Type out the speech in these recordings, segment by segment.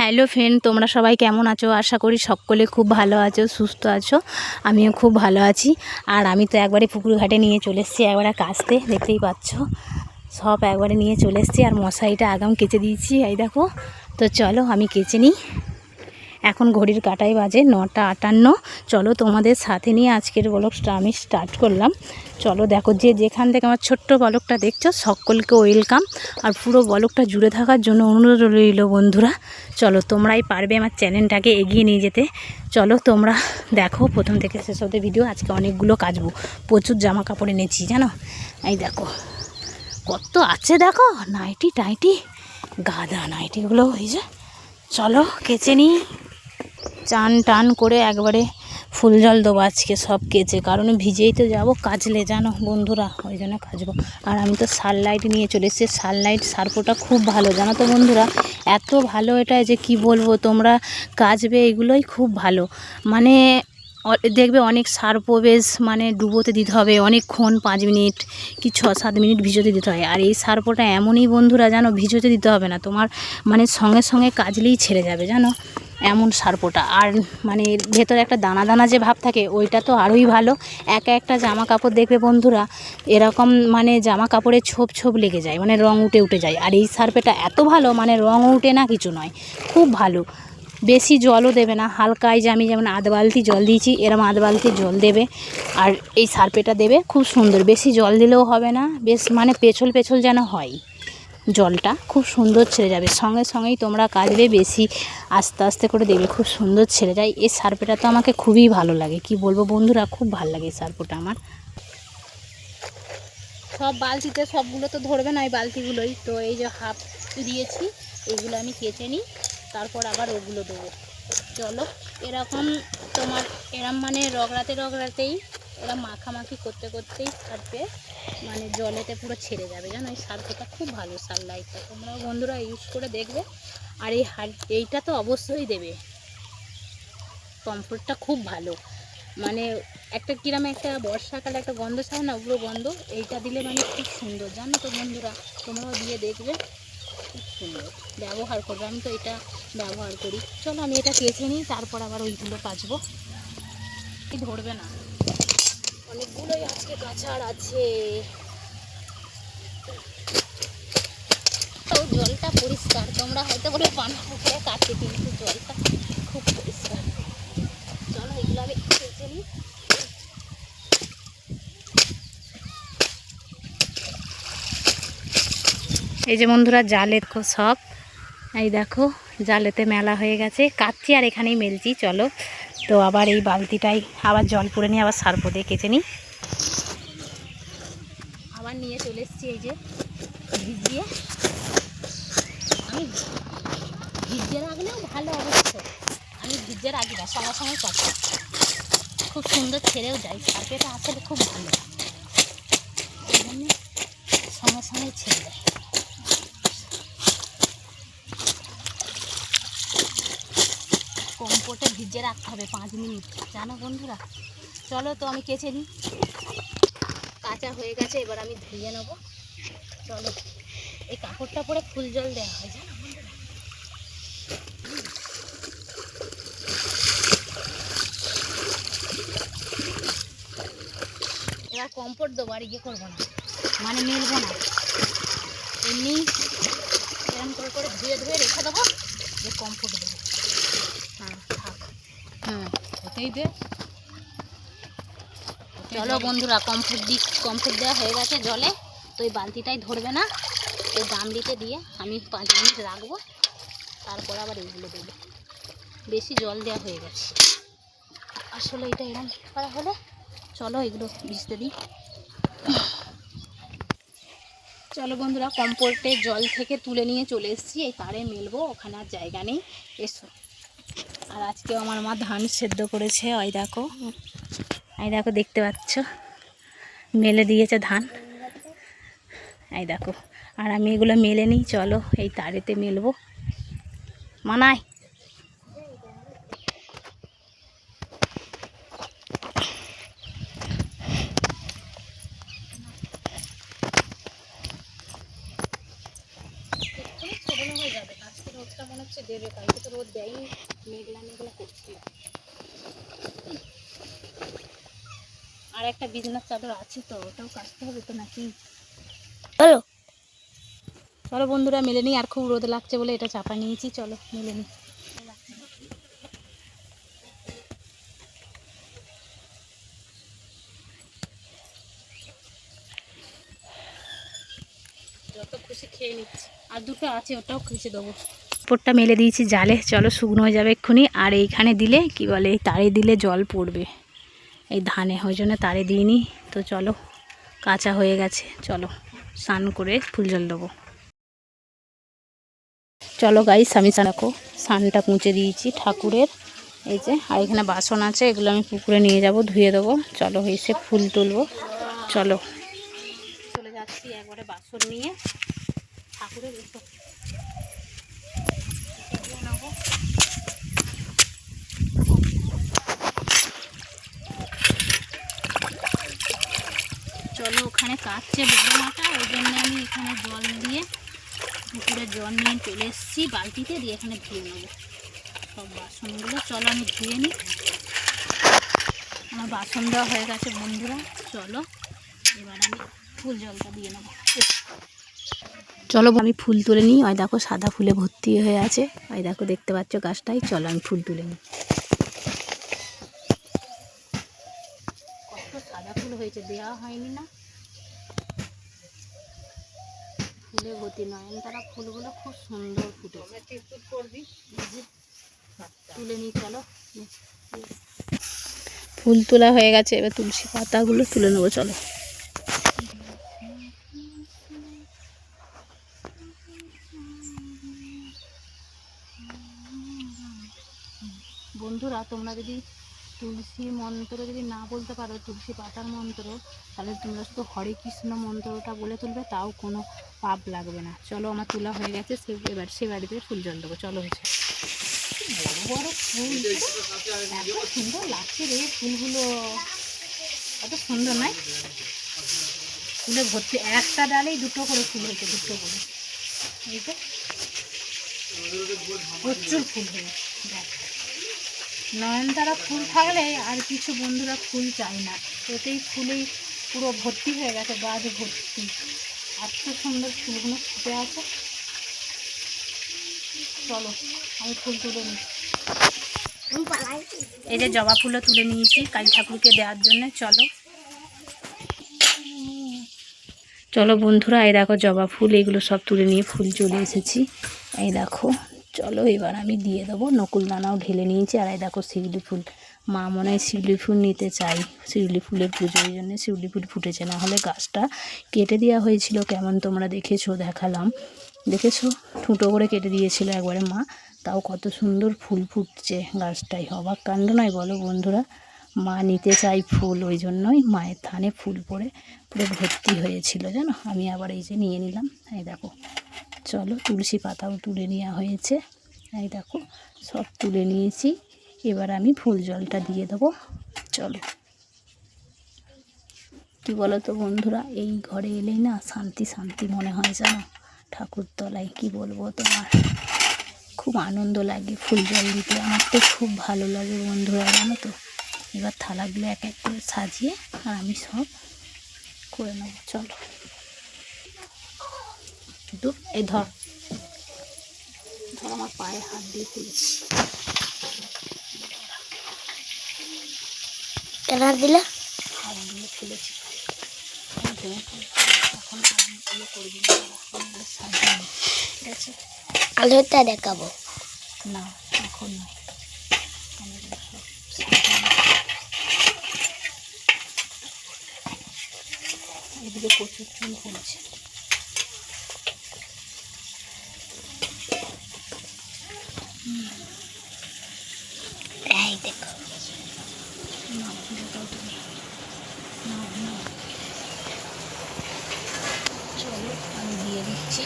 Hello friend, তোমরা সবাই কেমন আছো? আশা করি সকলে খুব ভালো আছো, সুস্থ আছো। আমিও খুব ভালো আছি। আর আমি তো একবারে পুকুর ঘাটে নিয়ে চলে এসেছি, একবারে কাচতে দেখতেই পাচ্ছ। সব একবারে নিয়ে চলে এসেছি আর মশারিটা আগাম কেচে দিয়েছি, এই দেখো। তো চলো আমি কেচে নিই। এখন ঘড়ির কাটাই বাজে নটা আটান্ন। চলো তোমাদের সাথে নিয়ে আজকের ব্লগটা আমি স্টার্ট করলাম। চলো দেখো যে যেখান থেকে আমার ছোট্ট বলকটা দেখছ, সকলকে ওয়েলকাম আর পুরো বলকটা জুড়ে থাকার জন্য অনুরোধ রইল বন্ধুরা, চলো তোমরাই পারবে আমার চ্যানেলটাকে এগিয়ে নিয়ে যেতে। চলো তোমরা দেখো, প্রথম থেকে শেষ হতে ভিডিও আজকে অনেকগুলো কাচবো। প্রচুর জামা কাপড় এনেছি, জানো? এই দেখো, কত আছে দেখো নাইটি টাইটি গাদা নাইটিগুলো হয়েছে চলো, কেচে নিই। চান টান করে একবারে ফুল জল দেবো আজকে সব কেচে। কারণ ভিজেই তো যাব, কাচলে জানো বন্ধুরা, ওই জন্য কাচবো। আর আমি তো সানলাইট নিয়ে চলে এসেছি। সানলাইট সার্পোটা খুব ভালো, জানো তো বন্ধুরা? এত ভালো এটা যে কি বলব, তোমরা কাচবে এগুলোই খুব ভালো। মানে দেখবে অনেক সার্পো বেশ মানে ডুবোতে দিতে হবে, অনেকক্ষণ পাঁচ মিনিট কি ছ সাত মিনিট ভিজোতে দিতে হয়। আর এই সার্পোটা এমনই বন্ধুরা, জানো, ভিজোতে দিতে হবে না। তোমার মানে সঙ্গে সঙ্গে কাজলেই ছেড়ে যাবে, জানো? এমন সার্পোটা। আর মানে ভেতরে একটা দানা দানা যে ভাব থাকে, ওইটা তো আরোই ভালো। একা একটা জামা কাপড় দেখবে বন্ধুরা, এরকম মানে জামা কাপড়ে ছোপ ছোপ লেগে যায় মানে রং উঠে উঠে যায়। আর এই সার্পেটা এত ভালো মানে রং উঠে না কিছু নয়, খুব ভালো। বেশি জলও দেবে না হালকায় যে আমি যেমন আধ বালতি জল দিয়েছি, এরম আধ বালতি জল দেবে। আর এই সার্পেটা দেবে, খুব সুন্দর। বেশি জল দিলেও হবে না, বেশ মানে পেছল পেছল যেন হয়। জলটা খুব সুন্দর ছেড়ে যাবে। সঙ্গে সঙ্গেই তোমরা কাচবে বেশি। আস্তে আস্তে করে দেবে খুব সুন্দর ছেড়ে যায়। এই সার্পেটা তো আমাকে খুবই ভালো লাগে। কি বলব বন্ধুরা, খুব ভালো লাগে এই সার্পটা আমার। সব বালতিতে সবগুলো তো ধরবে না এই বালতিগুলোই। তো এই যে হাফ দিয়েছি, এগুলো আমি কেচে নিই। তারপর আবার ওগুলো দেবো। চলো, এরকম তোমার, এরম মানে রগড়াতে রগড়াতেই এরম মাখামাখি করতে করতেই সার্পে মানে জলেতে পুরো ছেড়ে যাবে। জানো, এই সার্পটা খুব ভালো সানলাইটটা তোমরা বন্ধুরা ইউজ করে দেখবে। আর এই হার এইটা তো অবশ্যই দেবে। কমফোর্টটা খুব ভালো। মানে একটা কিরাম একটা বর্ষাকালে একটা গন্ধ ছাড়ে না ওগুলো গন্ধ, এইটা দিলে মানে খুব সুন্দর। জানো তো বন্ধুরা, তোমরাও দিয়ে দেখবে, খুব সুন্দর। ব্যবহার করবে, আমি তো এটা ব্যবহার করি। চলো আমি এটা কেচে নিই, তারপর আবার ওইগুলো কাচবো। ধরবে না। অনেকগুলোই আজকে কাছার আছে। তাও জলটা পরিষ্কার, তোমরা হয়তো বলে পানা পুকুরে কাছে কিন্তু জলটা খুব পরিষ্কার। চলো এগুলো আমি নিই। এই যে বন্ধুরা জালে সব। এই দেখো, জালেতে মেলা হয়ে গেছে। কাচ্ছি আর এখানেই মেলছি, চলো। তো আবার এই বালতিটাই আবার জল পরে নিয়ে আবার সার্পো দিয়ে কেচে নিই। আবার নিয়ে চলে এসেছি এই যে ভিজিয়ে। আমি ভিজিয়ে রাখলেও ভালো অবশ্য আমি ভিজিয়ে রাখি না, সঙ্গে সঙ্গে কাটি খুব সুন্দর ছেড়েও যায় সার্পেটা আসলে খুব ভালো। এই জন্য সঙ্গে সঙ্গে ছেড়ে দেয়। কম্পোটে ভিজে রাখতে হবে পাঁচ মিনিট। জানো বন্ধুরা? চলো তো আমি কেচে নিই। কাঁচা হয়ে গেছে, এবার আমি ধুয়ে নেব। চলো। এই কাপড়টা পরে ফুল জল দেওয়া হয়, জানো এবার কম্পোর্ট দেবো, আর ইয়ে করব না। মানে মিলবো না। এমনি এরম করে করে ধুয়ে ধুয়ে রেখে দেবো যে কম্পোর্ট দেবো। দে। চলো বন্ধুরা কমফোর্ট দিক কমফোর্ট দেওয়া হয়ে গেছে জলে। তো এই বালতিটাই ধরবে না। এই গামলিতে দিয়ে আমি পাঁচ মিনিট রাখব। তারপর আবার এইগুলো দেবো। বেশি জল দেওয়া হয়ে গেছে। আসলে এটা এরকম করা হলে চলো এগুলো ভিজতে দিই। চলো বন্ধুরা কম্পোর্টে জল থেকে তুলে নিয়ে চলে এসেছি। এই তারে মেলবো ওখানে আর জায়গা নেই। এসো। আর আজকে আমার মা ধান সেদ্ধ করেছে, ওই দেখো। এই দেখো, দেখতে পাচ্ছ? মেলে দিয়েছে ধান। এই দেখো, আর আমি এগুলো মেলে নিই, চলো, এই তারেতে মেলবো। মানায় মনে হচ্ছে দেবে, কালকে তো রোদ দেয়নি। মেঘলা মেঘলা করছিল আর একটা বিজনেস চাদর আছে তো ওটাও কাচতে হবে তো নাকি? বলো চলো বন্ধুরা মেলে নিই আর খুব রোদ লাগছে বলে এটা চাপা নিয়েছি চলো মেলে নিই। যত খুশি খেয়ে নিচ্ছি। আর দুটো আছে ওটাও খুশি দেবো। উপরটা মেলে দিয়েছি, জালে। চলো, শুকনো হয়ে যাবে এক্ষুনি। আর এইখানে দিলে, কি বলে তারে দিলে জল পড়বে। এই ধানে, ওই জন্য তারে দিইনি। তো চলো, কাঁচা হয়ে গেছে। চলো, স্নান করে ফুল জল দেবো। চলো গাইস আমি রাখো স্নানটা মুছে দিয়েছি ঠাকুরের। এই যে, আর এখানে বাসন আছে, এগুলো আমি পুকুরে নিয়ে যাব, ধুয়ে দেবো। চলো, এসে ফুল তুলবো। চলো। চলে যাচ্ছি একবারে বাসন নিয়ে। ঠাকুরের এসব ধুয়ে নেব। চলো ওখানে কাটছে বড় মাটা, ওই জন্য আমি এখানে জল দিয়ে পুকুরে জল নিয়ে চলে এসেছি বালতিতে, দিয়ে এখানে ধুয়ে নেব। সব বাসনগুলো, চলো আমি ধুয়ে নিই। আমার বাসন দেওয়া হয়ে গেছে বন্ধুরা, চলো। এবার আমি ফুল জলটা দিয়ে নেব। চলো আমি ফুল তুলে নিই। ওই দেখো সাদা ফুলে ভর্তি হয়ে আছে। ওই দেখো দেখতে পাচ্ছ গাছটাই। চলো আমি ফুল তুলে নিই। কত সাদা ফুল হয়েছে, দেওয়া হয়নি না। ফুলে ভর্তি নয়নতারা ফুলগুলো খুব সুন্দর ফুটেছে। এই যে, তুলে নিই চলো। ফুল তোলা হয়ে গেছে এবার তুলসী পাতাগুলো তুলে নেব চলো। বন্ধুরা তোমরা যদি তুলসী মন্ত্র যদি না বলতে পারো, তুলসী পাতার মন্ত্র, তাহলে তোমরা শুধু হরে কৃষ্ণ মন্ত্রটা বলে তুলবে, তাও কোনো পাপ লাগবে না। চলো, আমার তোলা হয়ে গেছে, সে এবার সে বাড়িতে ফুল জল দেবো। চলো হয়েছে। বড় বড় ফুল। এত সুন্দর লাগছে রে ফুলগুলো। এত সুন্দর নয় ফুলে ভর্তি, একটা ডালেই দুটো করে ফুল হয়েছে, দুটো করে। এই তো প্রচুর ফুল হয়েছে। দেখ। নয়নতারা ফুল থাকলে আর কিছু বন্ধুরা ফুল চায় না। এতেই ফুলেই পুরো ভর্তি হয়ে গেছে গাছ ভর্তি। এত সুন্দর ফুলগুলো ফুটে আছে। চলো, আমি ফুল তুলে নিই। এই যে জবা ফুলও তুলে নিয়েছি কালী ঠাকুরকে দেওয়ার জন্য, চলো। চলো বন্ধুরা, এই দেখো জবা ফুল, এগুলো সব তুলে নিয়ে ফুল চলে এসেছি। এই দেখো। চলো এবার আমি দিয়ে দেবো। নকুল দানাও ঢেলে নিয়েছি। আর এই দেখো শিউলি ফুল। মা মনে হয় শিউলি ফুল নিতে চাই। শিউলি ফুলের পুজো ওই জন্য শিউলি ফুল ফুটেছে। না হলে গাছটা কেটে দেওয়া হয়েছিল। কেমন তোমরা দেখেছ? দেখালাম। দেখেছ? ঠুটো করে কেটে দিয়েছিল একবারে মা। তাও কত সুন্দর ফুল ফুটছে গাছটাই অবাক কাণ্ড নয় বলো বন্ধুরা? মা নিতে চাই ফুল। ওই জন্যই মায়ের থানে ফুল পড়ে, পুরো ভর্তি হয়েছিল। জানো? আমি আবার এই যে নিয়ে নিলাম। এই দেখো। চলো তুলসী পাতাও তুলে নেওয়া হয়েছে। এই দেখো, সব তুলে নিয়েছি। এবার আমি ফুল জলটা দিয়ে দেবো। চলো। কি বলো তো বন্ধুরা, এই ঘরে এলেই না শান্তি শান্তি মনে হয় জানো? ঠাকুরতলায় কি বলব তোমার? খুব আনন্দ লাগে ফুল জল দিতে। আমার তো খুব ভালো লাগে বন্ধুরা, জানো তো? এবার থালাগুলো এক এক করে সাজিয়ে আর আমি সব করে নেব। চলো। কিন্তু এই ধর। ধর আমার পায়ে হাত দিয়ে তুলেছি। কেন দিলে? হাত দিয়ে এখন করবি নে, ঠিক আছে আলোটা দেখাবো। না এখন নয়। এদিকে প্রচুর চুল পড়ছে এই দেখো না পুজোটাও তুমি না না চলো আমি দিয়ে দিচ্ছি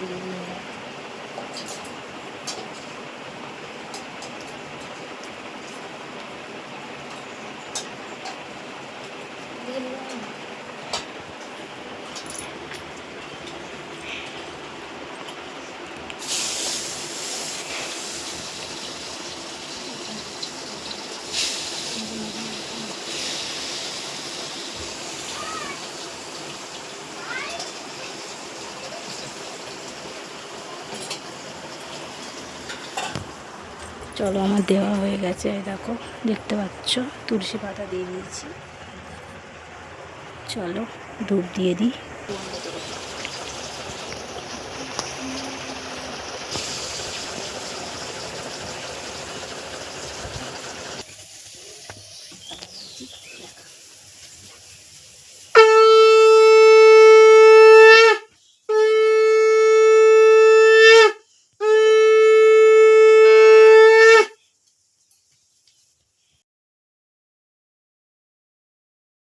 দিয়ে দিই এবার। চলো, আমার দেওয়া হয়ে গেছে দেখো, দেখতে পাচ্ছ? তুলসী পাতা দিয়ে দিয়েছি। চলো, ধূপ দিয়ে দিই।